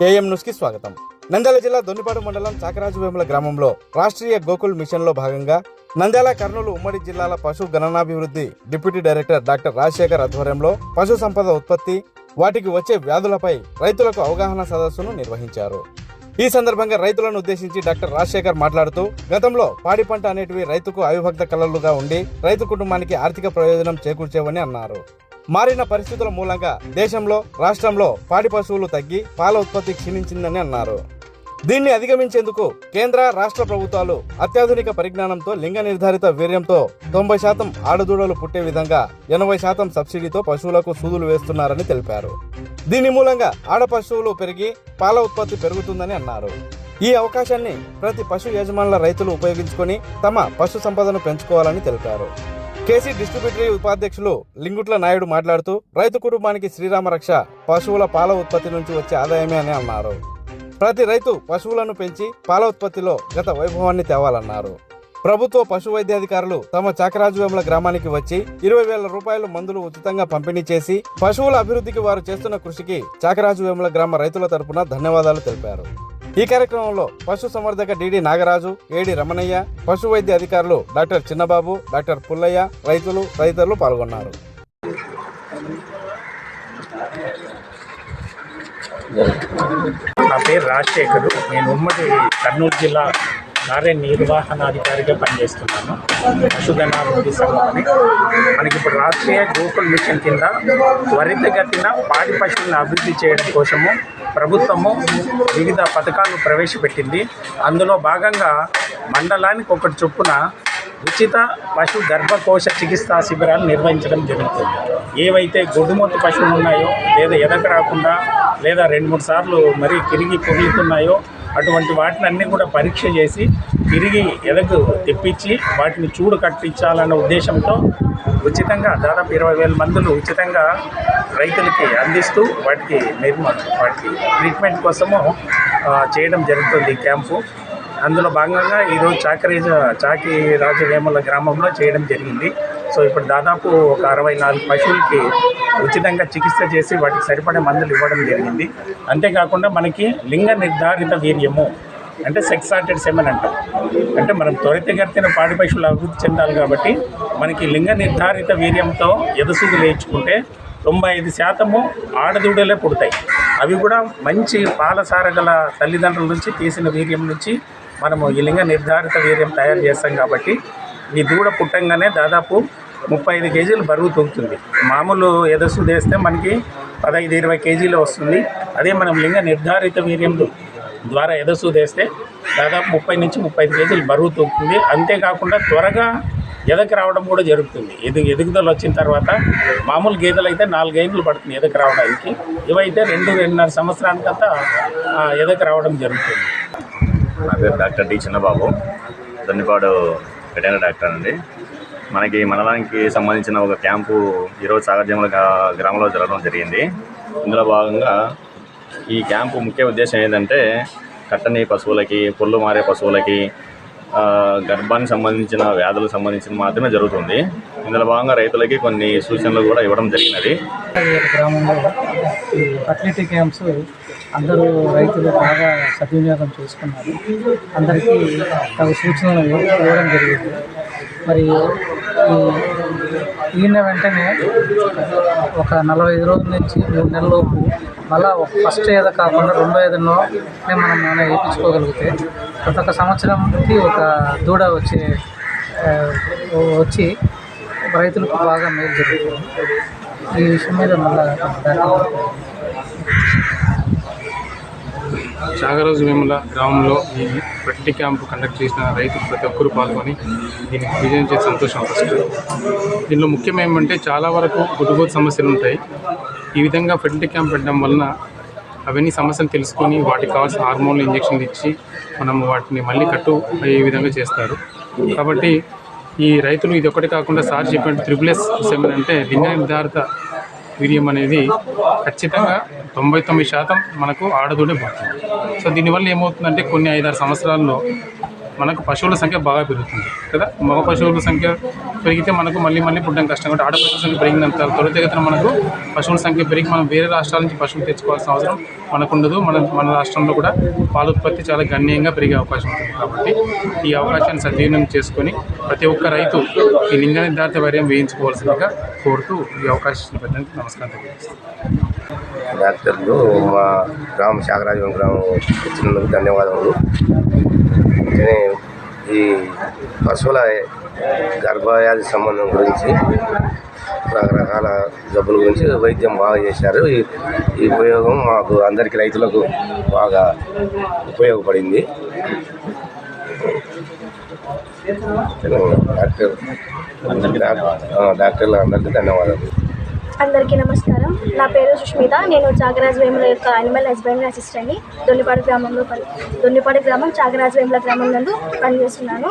KM న్యూస్కి స్వాగతం. నంద్యాల జిల్లా దొన్నిపాడు మండలం చాకరాజు వేముల గ్రామంలో రాష్ట్రీయ గోకుల్ మిషన్లో భాగంగా నంద్యాల కర్నూలు ఉమ్మడి జిల్లాల పశు గణనాభివృద్ధి డిప్యూటీ డైరెక్టర్ డాక్టర్ రాజశేఖర్ ఆధ్వర్యంలో పశు సంపద ఉత్పత్తి వాటికి వచ్చే వ్యాధులపై రైతులకు అవగాహన సదస్సును నిర్వహించారు. ఈ సందర్భంగా రైతులను ఉద్దేశించి డాక్టర్ రాజశేఖర్ మాట్లాడుతూ గతంలో పాడి పంట అనేటివి రైతుకు అవిభక్త కళలుగా ఉండి రైతు కుటుంబానికి ఆర్థిక ప్రయోజనం చేకూర్చేవని అన్నారు. మారిన పరిస్థితుల మూలంగా దేశంలో రాష్ట్రంలో పాడి పశువులు తగ్గి పాల ఉత్పత్తి క్షీణించిందని అన్నారు. దీన్ని అధిగమించేందుకు కేంద్ర రాష్ట్ర ప్రభుత్వాలు అత్యాధునిక పరిజ్ఞానంతో లింగ నిర్ధారిత వీర్యంతో తొంభై శాతం ఆడదూడలు పుట్టే విధంగా ఎనభై శాతం సబ్సిడీతో పశువులకు సూదులు వేస్తున్నారని తెలిపారు. దీని మూలంగా ఆడ పశువులు పెరిగి పాల ఉత్పత్తి పెరుగుతుందని అన్నారు. ఈ అవకాశాన్ని ప్రతి పశు యజమానుల రైతులు ఉపయోగించుకొని తమ పశు సంపదను పెంచుకోవాలని తెలిపారు. కేసీ డిస్ట్రిబ్యూటరీ ఉపాధ్యక్షులు లింగుట్ల నాయుడు మాట్లాడుతూ రైతు కుటుంబానికి శ్రీరామ రక్ష పశువుల పాల ఉత్పత్తి నుంచి వచ్చే ఆదాయమే అని అన్నారు. ప్రతి రైతు పశువులను పెంచి పాల ఉత్పత్తిలో గత వైభవాన్ని తేవాలన్నారు. ప్రభుత్వ పశు వైద్యాధికారులు తమ చాకరాజువేముల గ్రామానికి వచ్చి ఇరవై వేల రూపాయల మందులు ఉచితంగా పంపిణీ చేసి పశువుల అభివృద్ధికి వారు చేస్తున్న కృషికి చాకరాజువేముల గ్రామ రైతుల తరపున ధన్యవాదాలు తెలిపారు. ఈ కార్యక్రమంలో పశు సంవర్ధక డిడి నాగరాజు ఏడి రమణయ్య పశు వైద్య అధికారులు డాక్టర్ చిన్నబాబు డాక్టర్ పుల్లయ్య రైతులు తదితరులు పాల్గొన్నారు. నా పేరు రాజశేఖర్. నేను ఉమ్మడి కర్నూలు జిల్లా కార్య నిర్వహణాధికారిగా పనిచేస్తున్నాను. పశుధనాభివృద్ధి సంఘమని మనకి ఇప్పుడు రాష్ట్రీయ గోకుల్ మిషన్ కింద త్వరితగతిన పాడి పశువులను అభివృద్ధి చేయడం కోసము ప్రభుత్వము వివిధ పథకాలు ప్రవేశపెట్టింది. అందులో భాగంగా మండలానికి ఒకటి చొప్పున ఉచిత పశు గర్భకోశ చికిత్సా శిబిరాలు నిర్వహించడం జరుగుతుంది. ఏవైతే గొడ్డుమొత్త పశువులు ఉన్నాయో లేదా ఎదక రాకుండా లేదా రెండు మూడు సార్లు మరీ తిరిగి పొగులుతున్నాయో అటువంటి వాటిని అన్నీ కూడా పరీక్ష చేసి తిరిగి ఎదకు తెప్పించి వాటిని చూడు కట్టించాలన్న ఉద్దేశంతో ఉచితంగా దాదాపు ఇరవై వేల మందులు ఉచితంగా రైతులకి అందిస్తూ వాటికి నిర్మాణం వాటికి ట్రీట్మెంట్ కోసము చేయడం జరుగుతుంది ఈ క్యాంపు. అందులో భాగంగా ఈరోజు చాకరేజ చాకి రాజవేముల గ్రామంలో చేయడం జరిగింది. సో ఇప్పుడు దాదాపు ఒక అరవై నాలుగు పశువులకి ఉచితంగా చికిత్స చేసి వాటికి సరిపడే మందులు ఇవ్వడం జరిగింది. అంతేకాకుండా మనకి లింగ నిర్ధారిత వీర్యము అంటే సెక్స్ ఆర్టెడ్ సెమెన్ అంటాం. అంటే మనం త్వరితగతిన పాడి పశువులు అభివృద్ధి చెందాలి కాబట్టి మనకి లింగ నిర్ధారిత వీర్యంతో ఎదసూగు లేచుకుంటే తొంభై ఐదు శాతము ఆడదూడలే పుడతాయి. అవి కూడా మంచి పాలసార గల తల్లిదండ్రుల నుంచి తీసిన వీర్యం నుంచి మనము ఈ లింగ నిర్ధారిత వీర్యం తయారు చేస్తాం కాబట్టి ఈ దూడ పుట్టంగానే దాదాపు ముప్పై ఐదు కేజీలు బరువు తూగుతుంది. మామూలు ఎదసు చేస్తే మనకి పదహైదు ఇరవై కేజీలు వస్తుంది. అదే మనం లింగ నిర్ధారిత వీర్యం ద్వారా ఎదసు చేస్తే దాదాపు ముప్పై నుంచి ముప్పై ఐదు కేజీలు బరువు తూగుతుంది. అంతేకాకుండా త్వరగా ఎదకు రావడం కూడా జరుగుతుంది. ఎదు ఎదుగుదల వచ్చిన తర్వాత మామూలు గేదెలు అయితే నాలుగైదులు పడుతుంది ఎదకు రావడానికి. ఇవైతే రెండు రెండున్నర సంవత్సరానికంతా ఎదకు రావడం జరుగుతుంది. నా పేరు doctor D. Chinnababu. Donnipadu veterinary doctor అండి. మనకి మండలానికి సంబంధించిన ఒక క్యాంపు ఈరోజు సాగర్జముల గ్రామంలో జరగడం జరిగింది. ఇందులో భాగంగా ఈ క్యాంపు ముఖ్య ఉద్దేశం ఏంటంటే కట్టని పశువులకి పుల్లు మారే పశువులకి గర్భానికి సంబంధించిన వ్యాధులకు సంబంధించిన మాత్రమే జరుగుతుంది. ఇందులో భాగంగా రైతులకి కొన్ని సూచనలు కూడా ఇవ్వడం జరిగినది. గ్రామంలో ఫర్టిలిటీ క్యాంప్స్ అందరూ రైతులు బాగా సద్వినియోగం చేసుకున్నారు. అందరికీ తగు సూచనలు ఇవ్వడం జరిగింది. మరి ఈయన వెంటనే ఒక నలభై ఐదు రోజుల నుంచి మూడు నెలల లోపు మళ్ళా ఒక ఫస్ట్ ఏదో కాకుండా రెండో ఏదన్నో మనం మనం వేయించుకోగలిగితే ప్రతి ఒక్క సంవత్సరంకి ఒక దూడ వచ్చే వచ్చి రైతులకు బాగా మేలు జరుగుతుంది. ఈ విషయం మీద మళ్ళీ చాగరోజు వేముల గ్రామంలో ఈ ఫెర్టిలిటీ క్యాంప్ కండక్ట్ చేసిన రైతులు ప్రతి ఒక్కరు పాల్గొని దీనికి విజయం చేసి సంతోషం ఫస్ట్. దీనిలో ముఖ్యం ఏమంటే చాలా వరకు గుడ్డుగోతు సమస్యలు ఉంటాయి. ఈ విధంగా ఫెర్టిలిటీ క్యాంప్ పెట్టడం వలన అవన్నీ సమస్యలు తెలుసుకొని వాటికి కావాల్సిన హార్మోన్లు ఇంజక్షన్లు ఇచ్చి మనం వాటిని మళ్ళీ కట్టు అయ్యే విధంగా చేస్తారు. కాబట్టి ఈ రైతులు ఇది ఒకటి కాకుండా సార్ చెప్పినట్టు త్రిపుల్ ఎస్ సెవెన్ అంటే లింగ నిర్ధారిత వీర్యం అనేది ఖచ్చితంగా తొంభై తొమ్మిది శాతం మనకు ఆడదోడే పోతుంది సో దీనివల్ల ఏమవుతుందంటే కొన్ని ఐదారు సంవత్సరాల్లో మనకు పశువుల సంఖ్య బాగా పెరుగుతుంది కదా? మగ పశువుల సంఖ్య పెరిగితే మనకు మళ్ళీ మళ్ళీ పుట్టడం కష్టం. కాబట్టి ఆడపశువుల సంఖ్య పెరిగినంత త్వరితగతిన మనకు పశువుల సంఖ్య పెరిగి మనం వేరే రాష్ట్రాల నుంచి పశువులు తెచ్చుకోవాల్సిన అవసరం మనకు ఉండదు మన మన రాష్ట్రంలో కూడా పాల ఉత్పత్తి చాలా గణనీయంగా పెరిగే అవకాశం ఉంటుంది. కాబట్టి ఈ అవకాశాన్ని సద్వినియోగం చేసుకొని ప్రతి ఒక్క రైతు ఈ లింగ నిర్ధారిత వైర్యం వేయించుకోవాల్సిందిగా కోరుతూ ఈ అవకాశం పెట్టడానికి నమస్కారం తెలియజేస్తాను డాక్టర్లు మా గ్రామ శాఖరాజం గ్రామం ఇచ్చినందుకు ధన్యవాదములు. ఈ పశువుల గర్భవ్యాధి సంబంధం గురించి రకరకాల జబ్బుల గురించి వైద్యం బాగా చేశారు. ఈ ఈ ఉపయోగం మాకు అందరికీ రైతులకు బాగా ఉపయోగపడింది. డాక్టర్ డాక్టర్ డాక్టర్లు అందరికీ ధన్యవాదాలు. అందరికీ నమస్కారం. నా పేరు సుష్మిత. నేను చాగరాజ్ వేముల యొక్క అనిమల్ హస్బెండ్ అసిస్టెంట్ని దొన్నిపాడు గ్రామంలో పని దొన్నిపాడు గ్రామం చాగరాజ్ వేముల గ్రామం నందు పనిచేస్తున్నాను.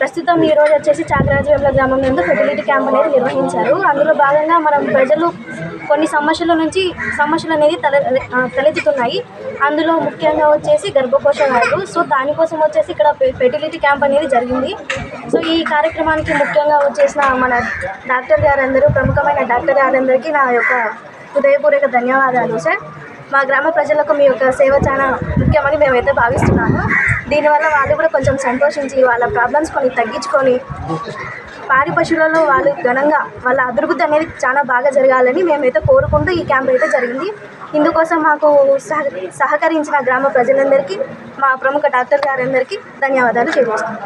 ప్రస్తుతం ఈ రోజు వచ్చేసి చాగరాజ్ వేముల గ్రామం నందు ఫెర్టిలిటీ క్యాంప్ అనేది నిర్వహించారు. అందులో భాగంగా మనం ప్రజలు కొన్ని సమస్యల నుంచి సమస్యలు అనేది తల తలెత్తుతున్నాయి. అందులో ముఖ్యంగా వచ్చేసి గర్భకోశ వ్యాధులు సో దానికోసం వచ్చేసి ఇక్కడ ఫెర్టిలిటీ క్యాంప్ అనేది జరిగింది. సో ఈ కార్యక్రమానికి ముఖ్యంగా వచ్చేసిన మన డాక్టర్ గారందరూ ప్రముఖమైన డాక్టర్ గారందరికీ నా యొక్క హృదయపూర్వక ధన్యవాదాలు సార్. మా గ్రామ ప్రజలకు మీ యొక్క సేవ చాలా ముఖ్యమని మేమైతే భావిస్తున్నాము. దీనివల్ల వాళ్ళు కూడా కొంచెం సంతోషించి వాళ్ళ ప్రాబ్లమ్స్ కొన్ని తగ్గించుకొని పాడి పశువులలో వాళ్ళు ఘనంగా వాళ్ళ అభివృద్ధి అనేది చాలా బాగా జరగాలని మేమైతే కోరుకుంటూ ఈ క్యాంప్ అయితే జరిగింది. ఇందుకోసం మాకు సహ సహకరించిన గ్రామ ప్రజలందరికీ మా ప్రముఖ డాక్టర్ గారందరికీ ధన్యవాదాలు తెలియజేస్తాం